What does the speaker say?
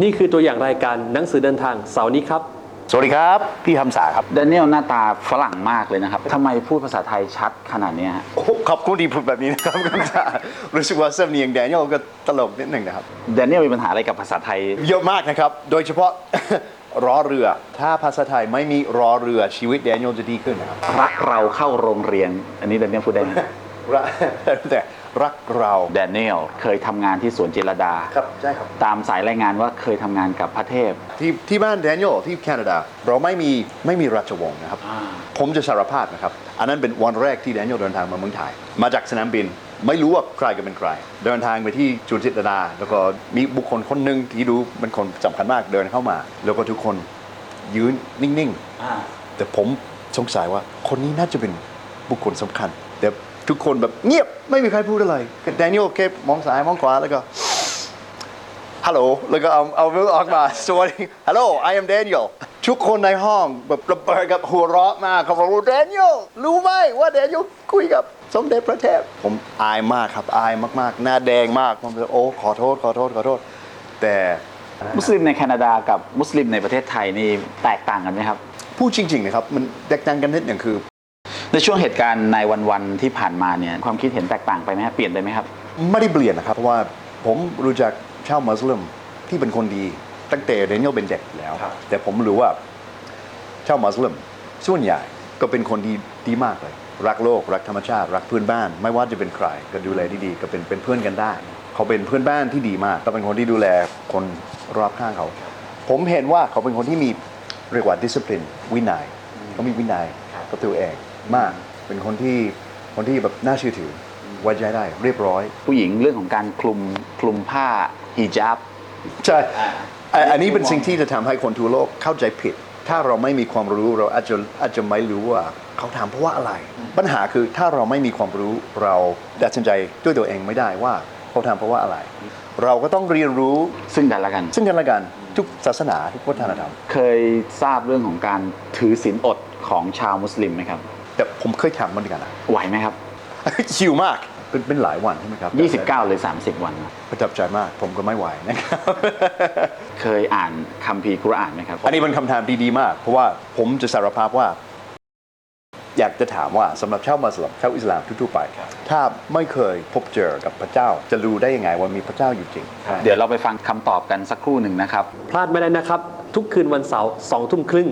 นี่คือตัวอย่างรายการหนังสือเดินทางเสาร์นี้ครับ สวัสดีครับ พี่คำสาครับแดเนียลหน้าตาฝรั่งมากเลยนะครับทำไมพูดภาษาไทยชัดขนาดเนี้ยฮะโอ้ขอบคุณที่พูดแบบนี้นะครับคำสารู้สึกว่าสำเนียงแดเนียลก็ตลกนิดหนึ่งนะครับ แดเนียลมีปัญหาอะไรกับภาษาไทย เยอะมากนะครับ โดยเฉพาะ รอเรือ ถ้าภาษาไทยไม่มีรอเรือชีวิตแดเนียลจะดีขึ้นนะครับ รักเราเข้าโรงเรียน อันนี้แดเนียลพูดได้ไหมรักแต่ รักเราแดเนียลเคยทำงานที่สวนเจรดา ครับใช่ครับ ตามสายรายงานว่าเคยทำงานกับพระเทพ ที่ที่บ้านแดเนียลที่แคนาดา เราไม่มีไม่มีราชวงศ์นะครับ ผมจะสารภาพนะครับ อันนั้นเป็นวันแรกที่แดเนียลเดินทางมาเมืองไทย มาจากสนามบิน ไม่รู้ว่าใครก็เป็นใคร เดินทางไปที่จุนจิตรดา แล้วก็มีบุคคลคนหนึ่งที่ดูเป็นคนสำคัญมากเดินเข้ามา แล้วก็ทุกคนยืนนิ่ง ๆ แต่ผมสงสัยว่าคนนี้น่าจะเป็นบุคคลสำคัญ แต่ ทุกคนแบบเงียบไม่มีใครพูดอะไรแดเนียลแค่มองซ้ายมองขวาแล้วก็ฮัลโหลแล้วก็เอาเอามือออกมาสวัสดีฮัลโหล I am Daniel ทุกคนในห้องแบบระเบิดกับหัวเราะมากเขาบอกว่า Daniel รู้ไหมว่า Daniel คุยกับสมเด็จพระเทพผมอายมากครับอายมากๆ หน้าแดงมากผมเลยโอ้ขอโทษขอโทษขอโทษ แต่มุสลิมในแคนาดากับมุสลิมในประเทศไทยนี่แตกต่างกันไหมครับ พูดจริงๆนะครับมันแตกต่างกันนิดหนึ่งคือ ในช่วงเหตุการณ์ในวันๆที่ผ่านมาเนี่ยความคิดเห็นแตกต่างไปไหมครับเปลี่ยนไปไหมครับ ไม่ได้เปลี่ยนนะครับเพราะว่าผมรู้จักชาวมุสลิมที่เป็นคนดีตั้งแต่เดนิเอลเป็นเด็กแล้ว แต่ผมรู้ว่าชาวมุสลิมส่วนใหญ่ก็เป็นคนดีดีมากเลย รักโลก รักธรรมชาติ รักเพื่อนบ้าน ไม่ว่าจะเป็นใคร ก็ดูแลดีๆก็เป็นเป็นเพื่อนกันได้ เขาเป็นเพื่อนบ้านที่ดีมากก็เป็นคนที่ดูแลคนรอบข้างเขา ผมเห็นว่าเขาเป็นคนที่มีเรียกว่า discipline วินัยเขามีวินัยกับตัวเอง มาก เป็นคนที่คนที่แบบน่าเชื่อถือไว้ใจได้ เรียบร้อย ผู้หญิงเรื่องของการคลุมคลุมผ้าฮิญาบใช่อะอันนี้เป็นสิ่งที่จะทำให้คนทั่วโลกเข้าใจผิด ถ้าเราไม่มีความรู้เราอาจจะอาจจะไม่รู้ว่าเขาทำเพราะว่าอะไร ปัญหาคือถ้าเราไม่มีความรู้เราตัดสินใจด้วยตัวเองไม่ได้ว่าเขาทำเพราะว่าอะไร เราก็ต้องเรียนรู้ซึ่งกันและกัน ซึ่งกันและกันทุกศาสนาทุกวัฒนธรรม เคยทราบเรื่องของการถือศีลอดของชาวมุสลิมไหมครับ แต่ผมเคยทำเหมือนกันนะ ไหวไหมครับ ชิวมากเป็นเป็นหลายวันใช่ไหมครับ 29 หรือ 30 วัน ประทับใจมาก ผมก็ไม่ไหวนะครับ เคยอ่านคัมภีร์กุรอานไหมครับ อันนี้เป็นคำถามดีๆมาก เพราะว่าผมจะสารภาพว่า อยากจะถามว่าสำหรับชาวมุสลิมชาวอิสลามทั่วๆไป ถ้าไม่เคยพบเจอกับพระเจ้า จะรู้ได้ยังไงว่ามีพระเจ้าอยู่จริง เดี๋ยวเราไปฟังคำตอบกันสักครู่หนึ่งนะครับ พลาดไม่ได้นะครับ ทุกคืนวันเสาร์สองทุ่มครึ่ง